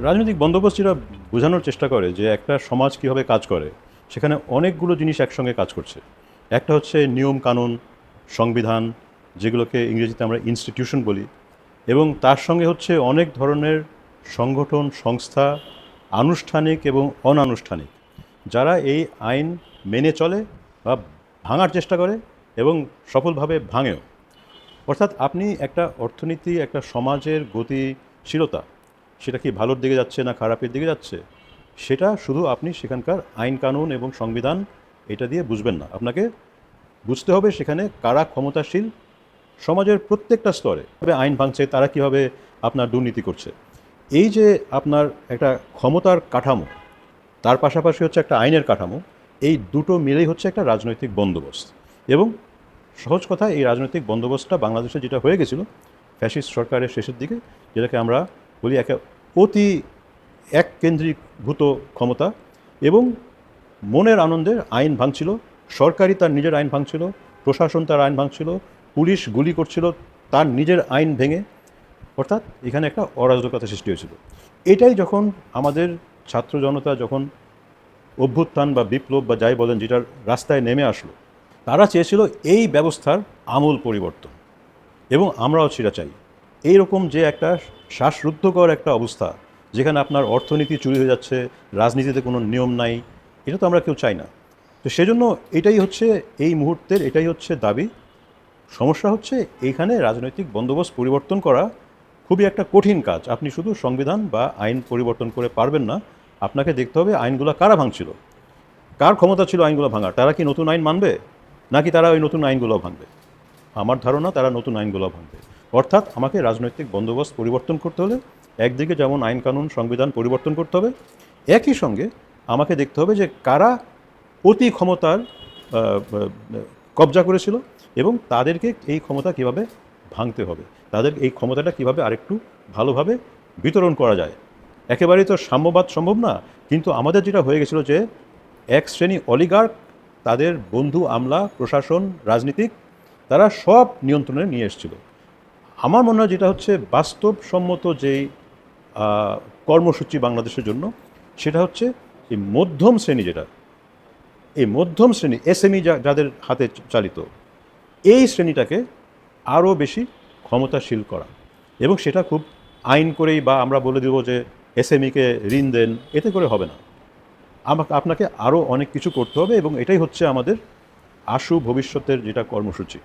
রাজনৈতিক বন্দোবস্ত যেটা বোঝানোর চেষ্টা করে যে একটা সমাজ কীভাবে কাজ করে, সেখানে অনেকগুলো জিনিস একসঙ্গে কাজ করছে। একটা হচ্ছে নিয়ম কানুন, সংবিধান, যেগুলোকে ইংরেজিতে আমরা ইনস্টিটিউশন বলি, এবং তার সঙ্গে হচ্ছে অনেক ধরনের সংগঠন, সংস্থা, আনুষ্ঠানিক এবং অনানুষ্ঠানিক, যারা এই আইন মেনে চলে বা ভাঙার চেষ্টা করে এবং সফলভাবে ভাঙেও। অর্থাৎ আপনি একটা অর্থনীতি, একটা সমাজের গতিশীলতা সেটা কি ভালোর দিকে যাচ্ছে না খারাপের দিকে যাচ্ছে? সেটা শুধু আপনি সেখানকার আইন কানুন এবং সংবিধান এটা দিয়ে বুঝবেন না। আপনাকে বুঝতে হবে সেখানে কারা ক্ষমতাশীল সমাজের প্রত্যেকটা স্তরে। আইন ভাঙছে, তারা কীভাবে আপনার দুর্নীতি করছে। এই যে আপনার একটা ক্ষমতার কাঠামো, তার পাশাপাশি হচ্ছে একটা আইনের কাঠামো, এই দুটো মিলেই হচ্ছে একটা রাজনৈতিক বন্দোবস্ত। এবং সহজ কথা, এই রাজনৈতিক বন্দোবস্তটা বাংলাদেশে যেটা হয়ে গেছিল, ফ্যাসিস্ট সরকারের শেষের দিকে, যেটাকে আমরা বলি একে অতি এক কেন্দ্রীভূত ক্ষমতা এবং মনের আনন্দের আইন ভাঙছিল সরকারি তার নিজের আইন ভাঙছিল, প্রশাসন তার আইন ভাঙছিল, পুলিশ গুলি করছিল, তার নিজের আইন ভেঙে, অর্থাৎ এখানে একটা অরাজকতা সৃষ্টি হয়েছিল। এটাই যখন আমাদের ছাত্র জনতা যখন অভ্যুত্থান বা বিপ্লব বা যাই বলেন যেটার রাস্তায় নেমে আসলো, তারা চেয়েছিল এই ব্যবস্থার আমূল পরিবর্তন এবং আমরাও সেটা চাই। এইরকম যে একটা শ্বাসরুদ্ধকর একটা অবস্থা, যেখানে আপনার অর্থনীতি চুরি হয়ে যাচ্ছে, রাজনীতিতে কোনো নিয়ম নাই, এটা তো আমরা কেউ চাই না। তো সেজন্য এটাই হচ্ছে এই মুহূর্তের, এটাই হচ্ছে দাবি। সমস্যা হচ্ছে এইখানে রাজনৈতিক বন্দোবস্ত পরিবর্তন করা খুবই একটা কঠিন কাজ। আপনি শুধু সংবিধান বা আইন পরিবর্তন করে পারবেন না, আপনাকে দেখতে হবে আইনগুলো কারা ভাঙছিল? কার ক্ষমতা ছিল আইনগুলো ভাঙার? তারা কি নতুন আইন মানবে? নাকি তারা ওই নতুন আইনগুলো ভাঙবে? আমার ধারণা তারা নতুন আইনগুলো ভাঙবে। অর্থাৎ আমাকে রাজনৈতিক বন্দোবস্ত পরিবর্তন করতে হলে একদিকে যেমন আইন কানুন সংবিধান পরিবর্তন করতে হবে, একই সঙ্গে আমাকে দেখতে হবে যে কারা অতি ক্ষমতার কবজা করেছিল এবং তাদেরকে এই ক্ষমতা কীভাবে ভাঙতে হবে, তাদের এই ক্ষমতাটা কীভাবে আরেকটু ভালোভাবে বিতরণ করা যায়। একেবারেই তো সাম্যবাদ সম্ভব না, কিন্তু আমাদের যেটা হয়ে গেছিল যে এক শ্রেণি অলিগার্ক, তাদের বন্ধু আমলা, প্রশাসন, রাজনীতিক, তারা সব নিয়ন্ত্রণে নিয়ে এসেছিল। আমার মনে হয় যেটা হচ্ছে বাস্তবসম্মত যেই কর্মসূচি বাংলাদেশের জন্য, সেটা হচ্ছে এই মধ্যম শ্রেণি যেটা, এই মধ্যম শ্রেণি এসএমই যাদের হাতে চালিত, এই শ্রেণীটাকে আরও বেশি ক্ষমতাশীল করা। এবং সেটা খুব আইন করেই বা আমরা বলে দেবো যে এসএমইকে ঋণ দেন, এতে করে হবে না। আমাকে, আপনাকে আরও অনেক কিছু করতে হবে এবং এটাই হচ্ছে আমাদের আশু ভবিষ্যতের যেটা কর্মসূচি।